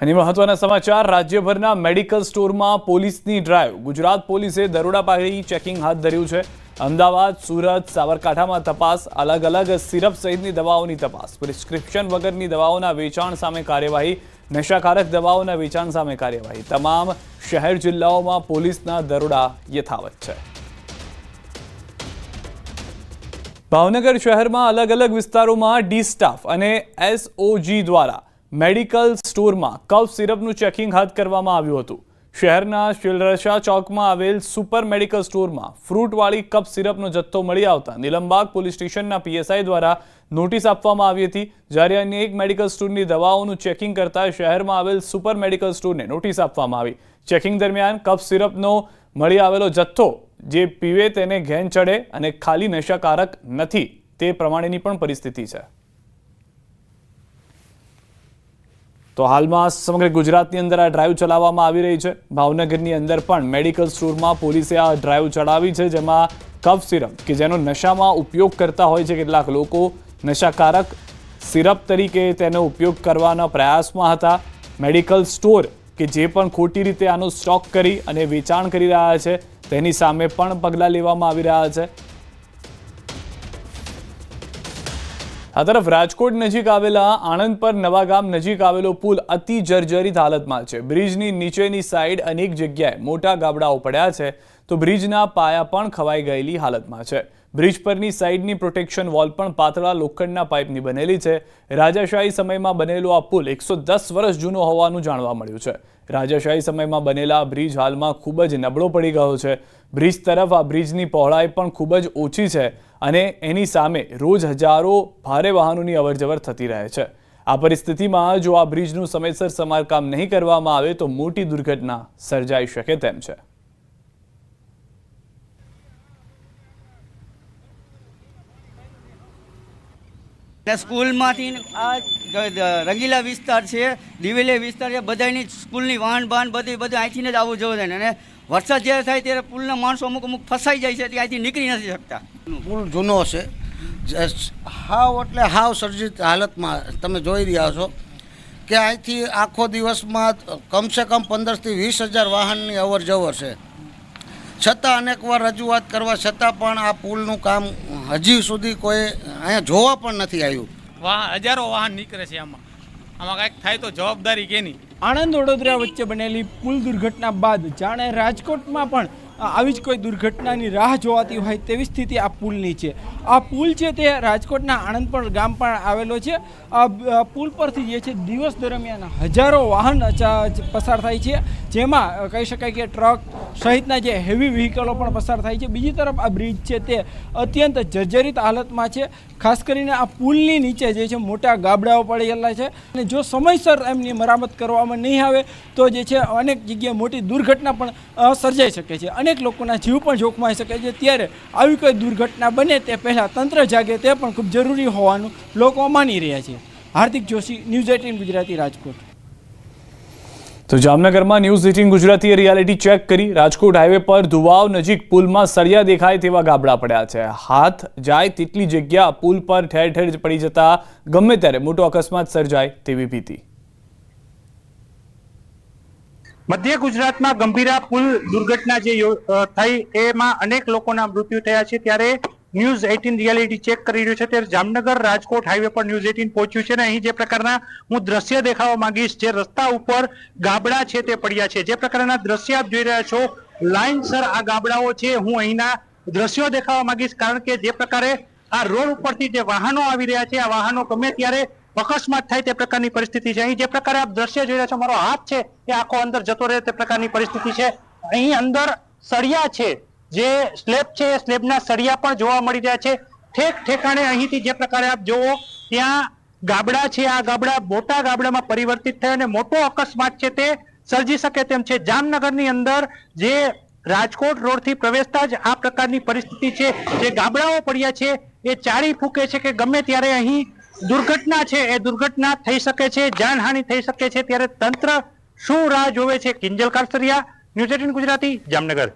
અને મહત્વના સમાચાર, રાજ્યભરના મેડિકલ સ્ટોરમાં પોલીસની ડ્રાઈવ. ગુજરાત પોલીસે દરોડા પાડી ચેકિંગ હાથ ધર્યું છે. અમદાવાદ, સુરત, સાબરકાંઠામાં તપાસ અલગ અલગ સિરપ સહિતની દવાઓની તપાસ. પ્રિસ્ક્રિપ્શન વગરની દવાઓના વેચાણ સામે કાર્યવાહી, નશાકારક દવાઓના વેચાણ સામે કાર્યવાહી. તમામ શહેર જિલ્લાઓમાં પોલીસના દરોડા યથાવત છે. ભાવનગર શહેરમાં અલગ અલગ વિસ્તારોમાં ડી સ્ટાફ અને એસઓજી દ્વારા મેડિકલ સ્ટોરમાં કફ સિરપનું ચેકિંગ હાથ કરવામાં આવ્યું હતું. શહેરના શિલરશા ચોકમાં આવેલ સુપર મેડિકલ સ્ટોરમાં ફ્રૂટવાળી કફ સિરપનો જથ્થો મળી આવતા નિલંબાગ પોલીસ સ્ટેશનના પીએસઆઈ દ્વારા નોટિસ આપવામાં આવી હતી. જ્યારે અન્ય એક મેડિકલ સ્ટોરની દવાઓનું ચેકિંગ કરતા શહેરમાં આવેલ સુપર મેડિકલ સ્ટોરને નોટિસ આપવામાં આવી. ચેકિંગ દરમિયાન કફ સિરપનો મળી આવેલો જથ્થો જે પીવે તેને ઘેન ચડે અને ખાલી નશાકારક નથી તે પ્રમાણેની પણ પરિસ્થિતિ છે. તો હાલમાં સમગ્ર ગુજરાતની અંદર આ ડ્રાઈવ ચલાવવામાં આવી રહી છે. ભાવનગરની અંદર પણ મેડિકલ સ્ટોરમાં પોલીસે આ ડ્રાઈવ ચલાવી છે, જેમાં કફ સિરપ કે જેનો નશામાં ઉપયોગ કરતા હોય છે કેટલાક લોકો. નશાકારક સિરપ તરીકે તેનો ઉપયોગ કરવાના પ્રયાસમાં હતા. મેડિકલ સ્ટોર કે જે પણ ખોટી રીતે આનો સ્ટોક કરી અને વેચાણ કરી રહ્યા છે, તેની સામે પણ પગલાં લેવામાં આવી રહ્યા છે. આ તરફ રાજકોટ નજીક આવેલા આણંદ પર નવાગામ નજીક આવેલો પુલ અતિ જર્જરિત હાલતમાં છે. બ્રિજની નીચેની સાઈડ અનેક જગ્યાએ મોટા ગાબડાઓ પડ્યા છે તો બ્રિજના પાયા પણ ખવાઈ ગયેલી હાલતમાં છે. બ્રિજ પરની સાઈડની પ્રોટેક્શન વોલ પણ પાતળા લોખંડના પાઇપની બનેલી છે. રાજાશાહી સમયમાં બનેલો આ પુલ એકસો દસ વર્ષ જૂનો હોવાનું જાણવા મળ્યું છે. રાજાશાહી સમયમાં બનેલા બ્રિજ હાલમાં ખૂબ જ નબળો પડી ગયો છે. બ્રિજ તરફ આ બ્રિજની પહોળાઈ પણ ખૂબ જ ઓછી છે. અને એની સામે રોજ હજારો ભારે વાહનોની અવરજવર થતી રહે છે. આ પરિસ્થિતિમાં જો આ બ્રિજનું સમયસર સમારકામ નહીં કરવામાં આવે તો મોટી દુર્ઘટના સર્જાઈ શકે તેમ છે. સ્કૂલમાંથી આ રંગીલા વિસ્તાર છે, દિવેલે વિસ્તાર છે બધાની સ્કૂલની વાહન બાન બધી, બધું અહીંથી જ આવવું જવું થાય અને વરસાદ જ્યારે થાય ત્યારે પુલના માણસો અમુક અમુક ફસાઈ જાય છે, ત્યાંથી નીકળી નથી શકતા. પુલ જૂનો છે. હાવ એટલે હાવ સર્જિત હાલતમાં તમે જોઈ રહ્યા છો કે અહીંથી આખો દિવસમાં કમસે કમ પંદરથી વીસ હજાર વાહનની અવર જવર છે. છતાં અનેકવાર રજૂઆત કરવા છતાં પણ આ પુલનું કામ હજી સુધી કોઈ અહીંયા જોવા પણ નથી આવ્યું. વાહન હજારો વાહન નીકળે છે આમાં. આમાં કાંઈક થાય તો જવાબદારી કેની? આણંદ વડોદરા વચ્ચે બનેલી પુલ દુર્ઘટના બાદ જાણે રાજકોટમાં પણ આવી જ કોઈ દુર્ઘટનાની રાહ જોવાતી હોય તેવી સ્થિતિ આ પુલની છે. આ પુલ છે તે રાજકોટના આણંદપણ ગામ પણ આવેલો છે. આ પુલ પરથી જે છે દિવસ દરમિયાન હજારો વાહન પસાર થાય છે. જેમાં કહી શકાય કે ટ્રક સહિતના જે હેવી વ્હીકલો પણ પસાર થાય છે. બીજી તરફ આ બ્રિજ છે તે અત્યંત જર્જરિત હાલતમાં છે. ખાસ કરીને આ પુલની નીચે જે છે મોટા ગાબડાઓ પડેલા છે. અને જો સમયસર એમની મરામત કરવામાં નહીં આવે, તો જે છે અનેક જગ્યાએ મોટી દુર્ઘટના પણ સર્જાઈ શકે છે. અનેક લોકોના જીવ પણ જોખમાઈ શકે છે. ત્યારે આવી કોઈ દુર્ઘટના બને તે પહેલાં તંત્ર જાગે તે પણ ખૂબ જરૂરી હોવાનું લોકો માની રહ્યા છે. Hardik Joshi, news eighteen Gujarati Rajkot. તો જામનગરમાં ન્યૂઝ એટીન ગુજરાતીએ રિયાલિટી ચેક કરી. રાજકોટ હાઈવે પર ધુવાવ નજીક પુલમાં સળિયા દેખાય તેવા ગાબડા પડ્યા છે. હાથ જાય તેટલી જગ્યા પુલ પર ઠેર ઠેર પડી જતા ગમે ત્યારે મોટો અકસ્માત સર્જાય તેવી ભીતિ. મધ્ય ગુજરાતમાં ગંભીરા પુલ દુર્ઘટના જે થઈ, એમાં અનેક લોકોના મૃત્યુ થયા છે. ત્યારે ન્યૂઝ એટીન રિયાલિટી ચેક કરી રહ્યું છે. ત્યારે જામનગર રાજકોટ હાઈવે પર ન્યૂઝ એટીન પહોંચ્યું છે ને અહીં જે પ્રકારના હું દ્રશ્ય દેખાવા માંગીશ, જે રસ્તા ઉપર ગાબડા છે તે પડ્યા છે. જે પ્રકારના દ્રશ્ય આપ જોઈ રહ્યા છો લાઇનસર આ ગાબડાઓ છે. હું અહીંના દ્રશ્યો દેખાવા માંગીશ, કારણ કે જે પ્રકારે આ રોડ ઉપરથી જે વાહનો આવી રહ્યા છે, આ વાહનો ગમે ત્યારે અકસ્માત થાય તે પ્રકારની પરિસ્થિતિ છે. અહીં જે પ્રકારે આપ દ્રશ્ય જોઈ રહ્યા છો, મારો હાથ છે, એ આખો અંદર જતો રહે તે પ્રકારની પરિસ્થિતિ છે. અહીં અંદર સળિયા છે. જે સ્લેબ છે, એ સ્લેબના સળિયા પણ જોવા મળી રહ્યા છે. ઠેક ઠેકાણે અહીંથી જે પ્રકારે આપ જોવો ત્યાં ગાબડા છે. આ ગાબડા મોટા ગાબડામાં પરિવર્તિત થયા અને મોટો અકસ્માત છે તે સર્જી શકે તેમ છે. જામનગરની અંદર જે રાજકોટ રોડથી પ્રવેશતા જ આ પ્રકારની પરિસ્થિતિ છે. જે ગાબડાઓ પડ્યા છે, એ ચાળી ફૂકે છે કે ગમે ત્યારે અહીં દુર્ઘટના છે, એ દુર્ઘટના થઈ શકે છે, જાનહાનિ થઈ શકે છે, ત્યારે તંત્ર શું રાહ જોવે છે? Kinjal Karsariya news eighteen Gujarati, Jamnagar.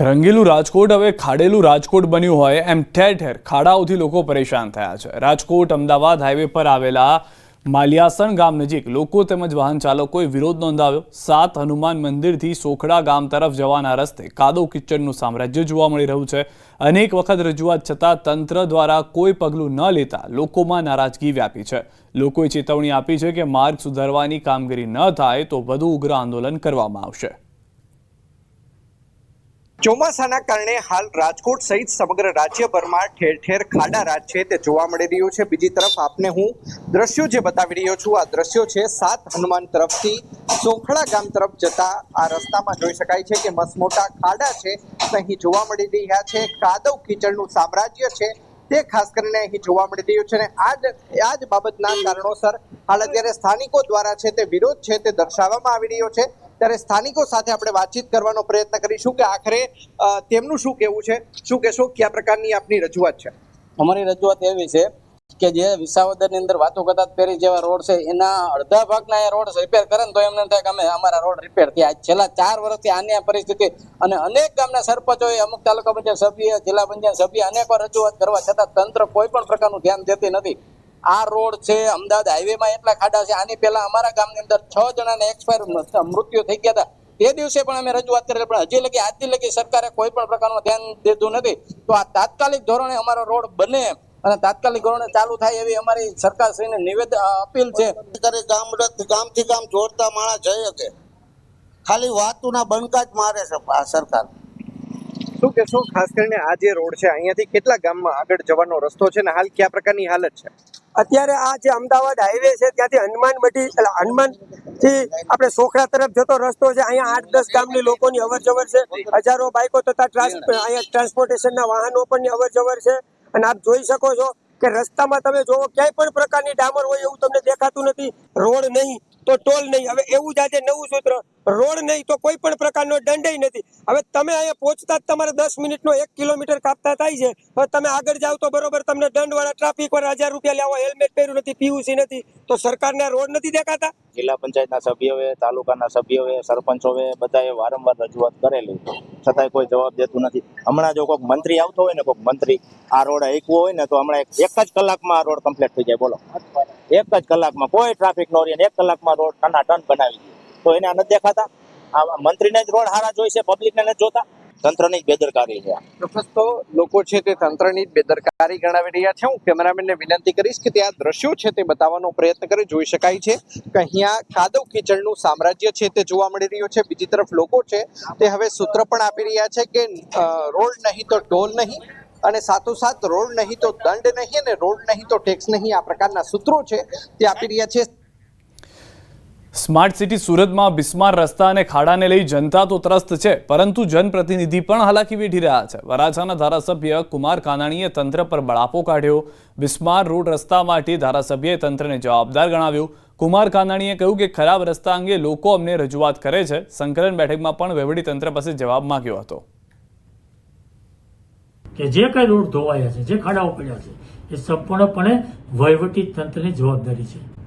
રંગીલું Rajkot હવે ખાડેલું રાજકોટ બન્યું હોય એમ ઠેર ઠેર ખાડાઓથી લોકો પરેશાન થયા છે. રાજકોટ, અમદાવાદ હાઈવે પર આવેલા માલિયાસણ ગામ નજીક લોકો તેમજ વાહન ચાલકોએ વિરોધ નોંધાવ્યો. સાત હનુમાન મંદિરથી સોખડા ગામ તરફ જવાના રસ્તે કાદો કિચડનું સામ્રાજ્ય જોવા મળી રહ્યું છે. અનેક વખત રજૂઆત છતાં તંત્ર દ્વારા કોઈ પગલું ન લેતા લોકોમાં નારાજગી વ્યાપી છે. લોકોએ ચેતવણી આપી છે કે માર્ગ સુધારવાની કામગીરી ન થાય તો વધુ ઉગ્ર આંદોલન કરવામાં આવશે. ચોમાસાના કારણે હાલ રાજકોટ સહિત સમગ્ર રાજ્યભરમાં ઠેર ઠેર ખાડા રાજ છે તે જોવા મળી રહ્યું છે. બીજી તરફ આપને હું દ્રશ્યો જે બતાવી રહ્યો છું, આ દ્રશ્યો છે સાત હનુમાન તરફથી સોખડા ગામ તરફ જતા આ રસ્તામાં જોઈ શકાય છે કે મસમોટા ખાડા છે. અહીં જોવા મળી રહ્યા છે કાદવ કીચડનું સામ્રાજ્ય છે. તે ખાસ કરીને અહીં જોવા મળી રહ્યું છે અને આ જ આ જ બાબતના કારણોસર હાલ અત્યારે સ્થાનિકો દ્વારા છે તે વિરોધ છે તે દર્શાવવામાં આવી રહ્યો છે. ત્યારે સ્થાનિકો સાથે આપણે વાતચીત કરવાનો પ્રયત્ન કરીશું કે આખરે તેમનું શું કહેવું છે? શું કહેશો? કયા પ્રકારની આપની રજૂઆત છે? અમારી રજૂઆત એવી છે કે જે વિસાવદરની અંદર વાતો કરતા પેરી જેવા રોડ છે, એના અડધા ભાગના એ રોડ રિપેર કરે ને તો એમને થાય કે અમે અમારા રોડ રિપેર થયા. છેલ્લા ચાર વર્ષથી આની આ પરિસ્થિતિ અને અનેક ગામના સરપંચોએ અમુક તાલુકા પંચાયત સભ્ય, જિલ્લા પંચાયત સભ્ય અનેક રજૂઆત કરવા છતાં તંત્ર કોઈ પણ પ્રકારનું ધ્યાન દેતી નથી. આ રોડ છે, અમદાવાદ હાઈવેમાં એટલા ખાડા છે. આની પહેલા અમારા ગામની અંદર છ જણાને એક્સપાયર મૃત્યુ થઈ ગયા હતા. તે દિવસે પણ અમે રજૂઆત કરેલી પણ હજી લગી, આજથી લગી સરકારે કોઈ પણ પ્રકારનું ધ્યાન દીધું નથી. તો આ તાત્કાલિક ધોરણે અમારો રોડ બને અને તાત્કાલિક ધોરણે ચાલુ થાય એવી અમારી સરકારશ્રીને નિવેદન અપીલ છે. ગામથી ગામ જોડતા માણસ જઈ શકે. ખાલી વાતુના બનકા જ મારે છે આ સરકાર. શું કહેશો? ખાસ કરીને આ જે રોડ છે, અહીંયાથી કેટલા ગામમાં આગળ જવાનો રસ્તો છે ને હાલ કયા પ્રકારની હાલત છે? અત્યારે આ જે અમદાવાદ હાઈવે છે, ત્યાંથી હનુમાન મઢી હનુમાનથી આપણે સોખડા તરફ જતો રસ્તો છે, અહીંયા આઠ દસ ગામની લોકોની અવર જવર છે, હજારો બાઇકો તથા અહીંયા ટ્રાન્સપોર્ટેશનના વાહનો પણ અવર જવર છે. અને આપ જોઈ શકો છો કે રસ્તામાં તમે જોવો ક્યાંય પણ પ્રકારની ડામર હોય એવું તમને દેખાતું નથી, રોડ નહીં. તો ટોલ નહીં. હવે એવું જ આજે નવું સૂત્ર. રોડ નહીં તો કોઈ પણ પ્રકારનો દંડ નથી. હવે તમે અહીંયા પહોંચતા જ તમારે દસ મિનિટનો એક કિલોમીટર કાપતા થાય છે. હવે તમે આગળ જાવ તો બરોબર તમને દંડવાળા ટ્રાફિકવાળા હજાર રૂપિયા લેવા હેલ્મેટ પહેર્યું નથી પીયુસી નથી. તો સરકારને રોડ નથી દેખાતા? જિલ્લા પંચાયતના સભ્યોએ તાલુકાના સભ્યોએ સરપંચોએ બધાએ વારંવાર રજૂઆત કરેલી. છતાંય કોઈ જવાબ દેતું નથી. હમણાં જો કોઈક મંત્રી આવતો હોય ને, કોઈક મંત્રી આ રોડ હાંકવો હોય ને, તો હમણાં એક જ કલાકમાં આ રોડ કમ્પ્લીટ થઈ જાય. બોલો. એક જ કલાકમાં કોઈ ટ્રાફિક નો એક કલાકમાં રોડ ટના ટન બનાવી તો એને નથી દેખાતા? આ મંત્રીને જ રોડ હારા જોઈ છે પબ્લિકને નથી જોતા? તંત્રની જ બેદરકારી છે. ચોક્કસ તો લોકો છે તે તંત્રની જ બેદરકારી ગણાવી રહ્યા છે. હું કેમેરામેનને વિનંતી કરીશ કે ત્યાં દ્રશ્યો છે તે બતાવવાનો પ્રયત્ન કરે. જોઈ શકાય છે કે અહીંયા ખાદવ કીચડનું સામ્રાજ્ય છે તે જોવા મળી રહ્યું છે. બીજી તરફ લોકો છે તે હવે સૂત્ર પણ આપી રહ્યા છે કે રોડ નહીં તો ટોલ નહીં. અને સાથોસાથ રોડ નહીં તો દંડ નહીં અને રોડ નહીં તો ટેક્સ નહીં. આ પ્રકારના સૂત્રો છે. તે આપી રહ્યા છે. સ્માર્ટ સિટી સુરતમાં બિસ્માર રસ્તા અને ખાડાને લઈ જનતા તો ત્રસ્ત છે, પરંતુ જનપ્રતિનિધિ પણ હાલાકી વેઠી રહ્યા છે. વરાછાના ધારાસભ્ય કુમાર કાનાણીએ તંત્ર પર બળાપો કાઢ્યો. બિસ્માર રોડ રસ્તા માટે ધારાસભ્યએ તંત્રને જવાબદાર ગણાવ્યું. કુમાર કાનાણીએ કહ્યું કે ખરાબ રસ્તા અંગે લોકો અમને રજૂઆત કરે છે. સંકલન બેઠકમાં પણ વહીવટી તંત્ર પાસે જવાબ માંગ્યો હતો. કે જે કઈ રોડ ધોવાયા છે, જે ખાડાઓ પડ્યા છે, એ સંપૂર્ણપણે વહીવટી તંત્રની જવાબદારી છે.